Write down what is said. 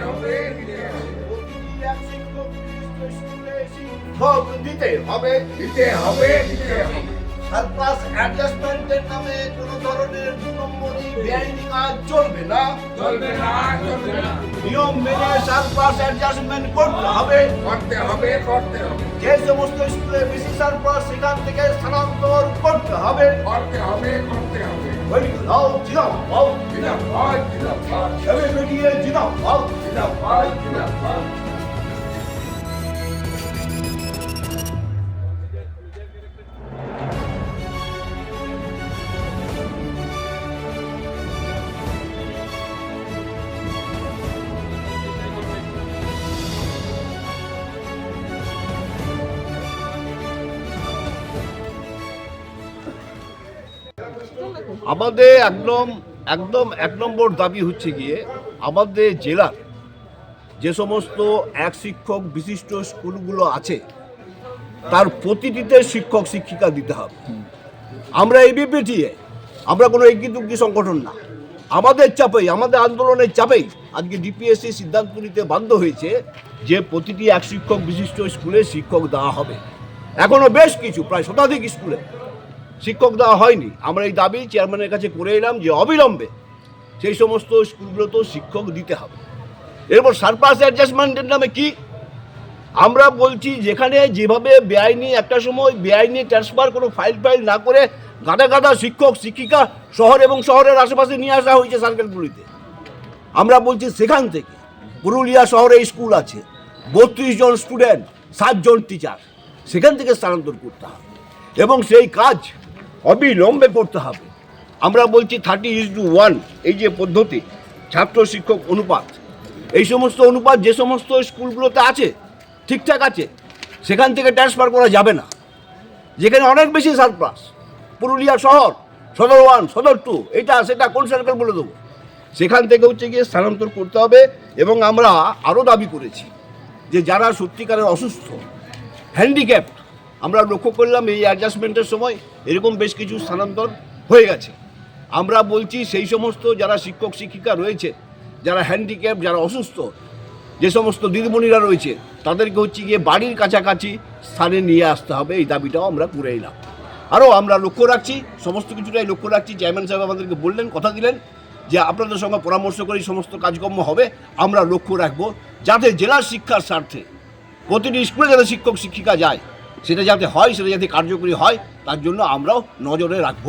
হবে ভোগ দিতে হবে দিতে হবে। দিতে হবে সার্কাস অ্যাডজাস্টমেন্টের নামে কোনো ধরনের কোনো বেআইনি কাজ চলবে না। চলবে না চলবে না। নিয়ম মেনে সারপ্লাস অ্যাডজাস্টমেন্ট করতে হবে। করতে হবে করতে হবে। যে সমস্ত স্কুলে বেশি সারপ্লাস সেখান থেকে স্থানান্তর করতে হবে। করতে হবে করতে হবে। দাও জিনাবাদ জিন্দাবাদ জিন্দাবাদ। ছেলে বেরিয়ে জিনাবাদ জিন্দাবাদ জিন্দাবাদ। আমাদের একদম একদম, এক নম্বর দাবি হচ্ছে গিয়ে আমাদের জেলার যে সমস্ত এক শিক্ষক বিশিষ্ট স্কুলগুলো আছে, তার প্রতিটিতে শিক্ষক শিক্ষিকা দিতে হবে। আমরা এবিপিটিএ, আমরা কোনো এগিতুকি সংগঠন না। আমাদের চাপেই, আমাদের আন্দোলনের চাপেই আজকে ডিপিএসসি সিদ্ধান্ত নিতে বাধ্য হয়েছে যে প্রতিটি এক শিক্ষক বিশিষ্ট স্কুলে শিক্ষক দেওয়া হবে। এখনও বেশ কিছু, প্রায় শতাধিক স্কুলে শিক্ষক দেওয়া হয়নি। আমরা এই দাবি চেয়ারম্যানের কাছে করে এলাম যে অবিলম্বে সেই সমস্ত স্কুলগুলোতেও শিক্ষক দিতে হবে। এরপর সারপ্লাস অ্যাডজাস্টমেন্টের নামে কি? আমরা বলছি যেখানে যেভাবে বেআইনি একটা সময় বেআইনি ট্রান্সফার কোনো ফাইল ফাইল না করে গাদা গাদা শিক্ষক, শিক্ষিকা শহর এবং শহরের আশেপাশে নিয়ে আসা হয়েছে সার্কেলগুলিতে আমরা বলছি সেখান থেকে পুরুলিয়া শহরে স্কুল আছে, বত্রিশ জন স্টুডেন্ট সাতজন টিচার সেখান থেকে স্থানান্তর করতে হবে। এবং সেই কাজ অবিলম্বে করতে হবে। আমরা বলছি থার্টি ইজ টু ওয়ান এই যে পদ্ধতি, ছাত্র শিক্ষক অনুপাত। এই সমস্ত অনুপাত, যে সমস্ত স্কুলগুলোতে আছে, ঠিকঠাক আছে, সেখান থেকে ট্রান্সফার করা যাবে না। যেখানে অনেক বেশি সারপ্লাস পুরুলিয়া শহর, সদর ওয়ান সদর টু এটা, সেটা কোন সার্কেল বলে দেবো? সেখান থেকে হচ্ছে গিয়ে স্থানান্তর করতে হবে এবং আমরা আরও দাবি করেছি যে যারা সত্যিকারের অসুস্থ হ্যান্ডিক্যাপ আমরা লক্ষ্য করলাম এই অ্যাডজাস্টমেন্টের সময় এরকম বেশ কিছু স্থানান্তর হয়ে গেছে। আমরা বলছি সেই সমস্ত যারা শিক্ষক, শিক্ষিকা রয়েছে, যারা হ্যান্ডিক্যাপ যারা অসুস্থ, যে সমস্ত দিদিমণিরা রয়েছে, তাদেরকে হচ্ছে গিয়ে বাড়ির কাছাকাছি স্থানে নিয়ে আসতে হবে, এই দাবিটাও আমরা করে এলাম। আরও আমরা লক্ষ্য রাখছি, সমস্ত কিছুটাই লক্ষ্য রাখছি। চেয়ারম্যান সাহেব আমাদেরকে বললেন, কথা দিলেন যে আপনাদের সঙ্গে পরামর্শ করে সমস্ত কাজকর্ম হবে, আমরা লক্ষ্য রাখব, যাতে জেলার শিক্ষার স্বার্থে প্রতিটি স্কুলে যাতে শিক্ষক, শিক্ষিকা যায়। সেটা যাতে হয় সেটা যাতে কার্যকরী হয় তার জন্য আমরাও নজরে রাখব।